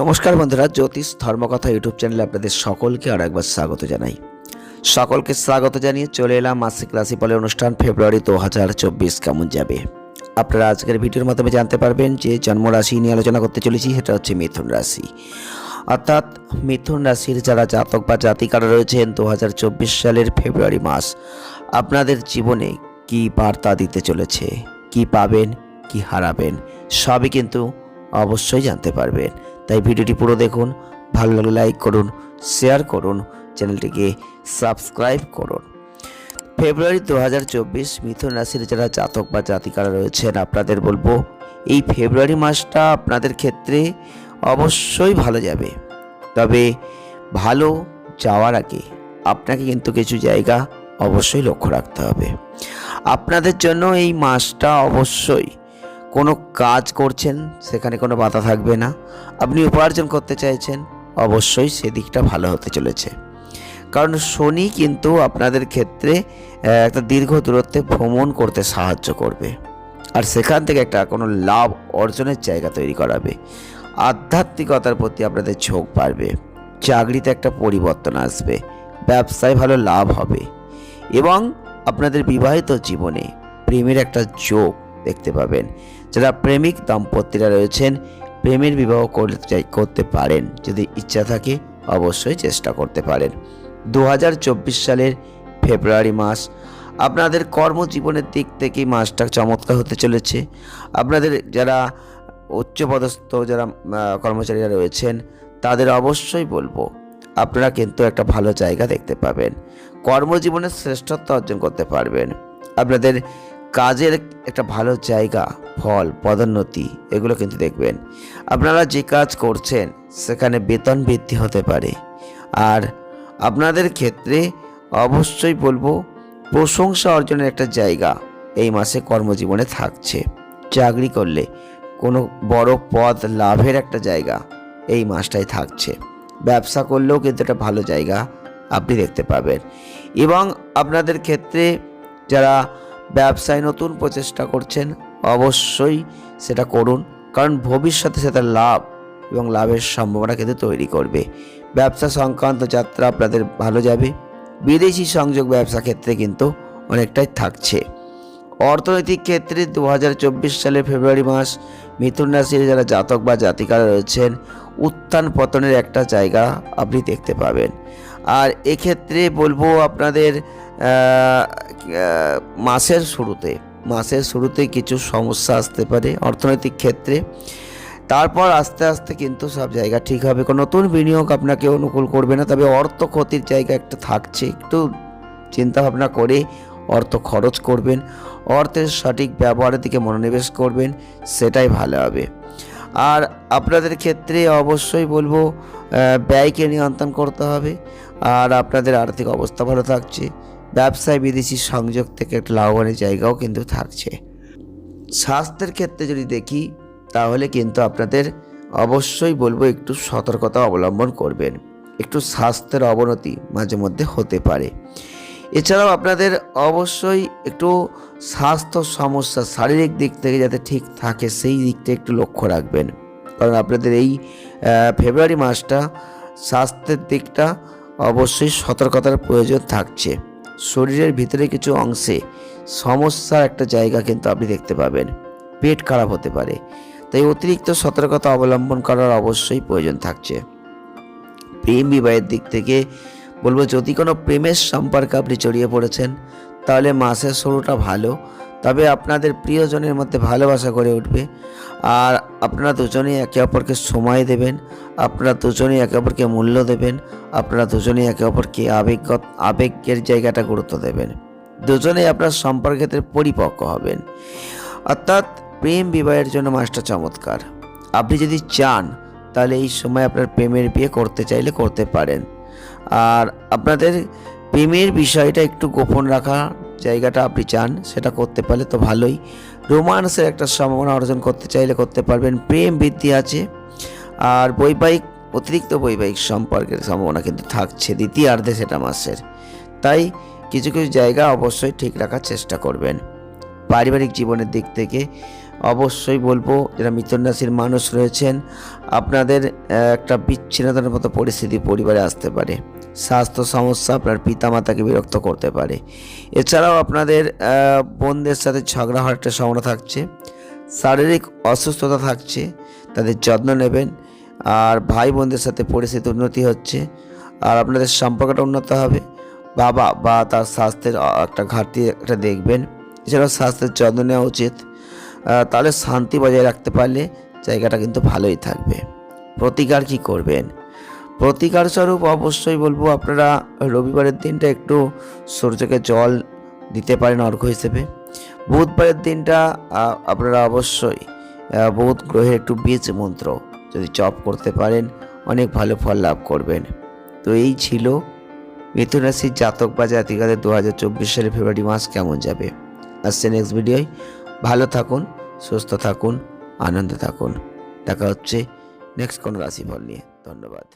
নমস্কার বন্ধুরা, জ্যোতিষ ধর্মকথা ইউটিউব চ্যানেলে আপনাদের সকলকে আর একবার স্বাগত জানাই। সকলকে স্বাগত জানিয়ে চলে এলাম মাসিক রাশিফলের অনুষ্ঠান ফেব্রুয়ারি দু হাজার চব্বিশ কেমন যাবে? আপনারা আজকের ভিডিওর মাধ্যমে জানতে পারবেন যে জন্ম রাশি নিয়ে আলোচনা করতে চলেছি, সেটা হচ্ছে মিথুন রাশি। অর্থাৎ মিথুন রাশির যারা জাতক বা জাতিকারা রয়েছেন দু হাজার চব্বিশ সালের ফেব্রুয়ারি মাস, আপনাদের জীবনে কি বার্তা দিতে চলেছে? কি পাবেন, কি হারাবেন? সবই কিন্তু অবশ্যই জানতে পারবেন। তাই ভিডিওটি পুরো দেখুন, ভালো লাগলে লাইক করুন শেয়ার করুন, চ্যানেলটিকে সাবস্ক্রাইব করুন। ফেব্রুয়ারি দু হাজার চব্বিশ মিথুন রাশির যারা জাতক বা জাতিকারা রয়েছেন, আপনাদের বলব, এই ফেব্রুয়ারি মাসটা আপনাদের ক্ষেত্রে অবশ্যই ভালো যাবে। তবে ভালো যাওয়ার আগে আপনাকে কিন্তু কিছু জায়গা অবশ্যই লক্ষ্য রাখতে হবে। আপনাদের জন্য এই মাসটা অবশ্যই কোনো কাজ করছেন, সেখানে কোনো বাধা থাকবে না। আপনি উপার্জন করতে চাইছেন, অবশ্যই সেদিকটা ভালো হতে চলেছে। কারণ শনি কিন্তু আপনাদের ক্ষেত্রে একটা দীর্ঘ দূরত্বে ভ্রমণ করতে সাহায্য করবে। আর সেখান থেকে একটা কোনো লাভ অর্জনের জায়গা তৈরি করাবে। আধ্যাত্মিকতার প্রতি আপনাদের ঝোঁক বাড়বে। চাকরিতে একটা পরিবর্তন আসবে। ব্যবসায় ভালো লাভ হবে। এবং আপনাদের বিবাহিত জীবনে প্রেমের একটা যোগ দেখতে পাবেন। যারা প্রেমিক দম্পতিরা রয়েছেন, প্রেমের বিবাহ করতে পারেন। যদি ইচ্ছা থাকে, অবশ্যই চেষ্টা করতে পারেন। দু হাজার চব্বিশ সালের ফেব্রুয়ারি মাস, আপনাদের কর্মজীবনের দিক থেকে মাসটা চমৎকার হতে চলেছে। আপনাদের যারা উচ্চপদস্থ, যারা কর্মচারীরা রয়েছেন, তাদের অবশ্যই বলব, আপনারা কিন্তু একটা ভালো জায়গা দেখতে পাবেন। কর্মজীবনে শ্রেষ্ঠত্ব অর্জন করতে পারবেন। আপনাদের কাজের একটা ভালো জায়গা, ফল, পদোন্নতি, এগুলো কিন্তু দেখবেন। আপনারা যে কাজ করছেন, সেখানে বেতন বৃদ্ধি হতে পারে। আর আপনাদের ক্ষেত্রে অবশ্যই বলব, প্রশংসা অর্জনের একটা জায়গা এই মাসে কর্মজীবনে থাকছে। চাকরি করলে কোনো বড় পদ লাভের একটা জায়গা এই মাসটাই থাকছে। ব্যবসা করলেও কিন্তু একটা ভালো জায়গা আপনি দেখতে পাবেন। এবং আপনাদের ক্ষেত্রে যারা ব্যবসায় নতুন প্রচেষ্টা করছেন, অবশ্যই সেটা করুন, কারণ ভবিষ্যতে সেটা লাভ এবং লাভের সম্ভাবনা কিন্তু তৈরি করবে। ব্যবসা সংক্রান্ত যাত্রা আপনাদের ভালো যাবে। বিদেশি সংযোগ ব্যবসা ক্ষেত্রে কিন্তু অনেকটাই থাকছে। অর্থনৈতিক ক্ষেত্রে দু সালের ফেব্রুয়ারি মাস মিথুন রাশির যারা জাতক বা জাতিকারা রয়েছেন, উত্থান পতনের একটা জায়গা আপনি দেখতে পাবেন। আর এক্ষেত্রে বলব আপনাদের মাসের শুরুতে মাসের শুরুতে কিছু সমস্যা আসতে পারে অর্থনৈতিক ক্ষেত্রে। তারপর আস্তে আস্তে কিন্তু সব জায়গা ঠিক হবে। কোনো নতুন বিনিয়োগ আপনাকে অনুকূল করবে না, তবে অর্থ ক্ষতির জায়গা একটা থাকছে। একটু চিন্তা ভাবনা করে অর্থ খরচ করবেন, অর্থের সঠিক ব্যবহারের দিকে মনোনিবেশ করবেন, সেটাই ভালো হবে। আর আপনাদের ক্ষেত্রে অবশ্যই বলব ব্যয়কে নিয়ন্ত্রণ করতে হবে। আর আপনাদের আর্থিক অবস্থা ভালো থাকছে। ব্যবসায় বিদেশি সংযোগ থেকে একটা লাভবানের জায়গাও কিন্তু থাকছে। স্বাস্থ্যের ক্ষেত্রে যদি দেখি, তাহলে কিন্তু আপনাদের অবশ্যই বলব একটু সতর্কতা অবলম্বন করবেন। একটু স্বাস্থ্যের অবনতি মাঝে মধ্যে হতে পারে। এছাড়াও আপনাদের অবশ্যই একটু স্বাস্থ্য সমস্যা শারীরিক দিক থেকে যাতে ঠিক থাকে, সেই দিকটা একটু লক্ষ্য রাখবেন। কারণ আপনাদের এই ফেব্রুয়ারি মাসটা স্বাস্থ্যের দিকটা অবশ্যই সতর্কতার প্রয়োজন থাকছে। শরীরের ভিতরে কিছু অংশে সমস্যার একটা জায়গা কিন্তু আপনি দেখতে পাবেন। পেট খারাপ হতে পারে। তাই অতিরিক্ত সতর্কতা অবলম্বন করার অবশ্যই প্রয়োজন থাকছে। প্রেম বিবাহের দিক থেকে বলব, যদি কোনো প্রেমের সম্পর্কে আপনি জড়িয়ে পড়েছেন, তাহলে মাসের শুরুটা ভালো। তবে আপনাদের প্রিয়জনের মধ্যে ভালোবাসা গড়ে উঠবে। আর আপনারা দুজনেই একে অপরকে সময় দেবেন, আপনারা দুজনেই একে অপরকে মূল্য দেবেন, আপনারা দুজনেই একে অপরকে আবেগ আবেগের জায়গাটা গুরুত্ব দেবেন। দুজনেই আপনার সম্পর্কের পরিপক্ক হবেন। অর্থাৎ প্রেম বিবাহের জন্য মাসটা চমৎকার। আপনি যদি চান, তাহলে এই সময় আপনার প্রেমের বিয়ে করতে চাইলে করতে পারেন। আর আপনাদের প্রেমের বিষয়টা একটু গোপন রাখা জায়গাটা আপনি চান, সেটা করতে পারলে তো ভালোই। রোমান্সের একটা সম্ভাবনা অর্জন করতে চাইলে করতে পারবেন। প্রেম বৃদ্ধি আছে আর বৈবাহিক, অতিরিক্ত বৈবাহিক সম্পর্কের সম্ভাবনা কিন্তু থাকছে দ্বিতীয়ার্ধে সেটা মাসের। তাই কিছু কিছু জায়গা অবশ্যই ঠিক রাখার চেষ্টা করবেন। পারিবারিক জীবনের দিক থেকে অবশ্যই বলব, যারা মিথুন রাশির মানুষ রয়েছেন, আপনাদের একটা বিচ্ছিন্নতার মতো পরিস্থিতি পরিবারে আসতে পারে। স্বাস্থ্য সমস্যা আপনার পিতামাতাকে বিরক্ত করতে পারে। এছাড়াও আপনাদের বোনদের সাথে ঝগড়া হওয়ার একটা সম্ভাবনা থাকছে। শারীরিক অসুস্থতা থাকছে, তাদের যত্ন নেবেন। আর ভাই বোনদের সাথে পরিস্থিতি উন্নতি হচ্ছে। আর আপনাদের সম্পর্কটা উন্নত হবে। বাবা বা তার স্বাস্থ্যের একটা ঘাটতি একটা দেখবেন। এছাড়াও স্বাস্থ্যের যত্ন নেওয়া উচিত। তাহলে শান্তি বজায় রাখতে পারলে জায়গাটা কিন্তু ভালোই থাকবে। প্রতিকার কি করবেন? প্রতিকার স্বরূপ অবশ্যই বলব আপনারা রবিবারের দিনটা একটু সূর্যকে জল দিতে পারেন অর্ঘ্য হিসেবে। বুধবারের দিনটা আপনারা অবশ্যই বুধ গ্রহের একটু বীজ মন্ত্র যদি জপ করতে পারেন, অনেক ভালো ফল লাভ করবেন। তো এই ছিল মিথুন রাশির জাতক বা জাতিকাদের দু হাজার চব্বিশ সালের ফেব্রুয়ারি মাস কেমন যাবে। আসছে নেক্সট ভিডিওয় ভালো থাকুন, সুস্থ থাকুন, আনন্দে থাকুন। দেখা হচ্ছে নেক্সট কোনো রাশিফল নিয়ে। ধন্যবাদ।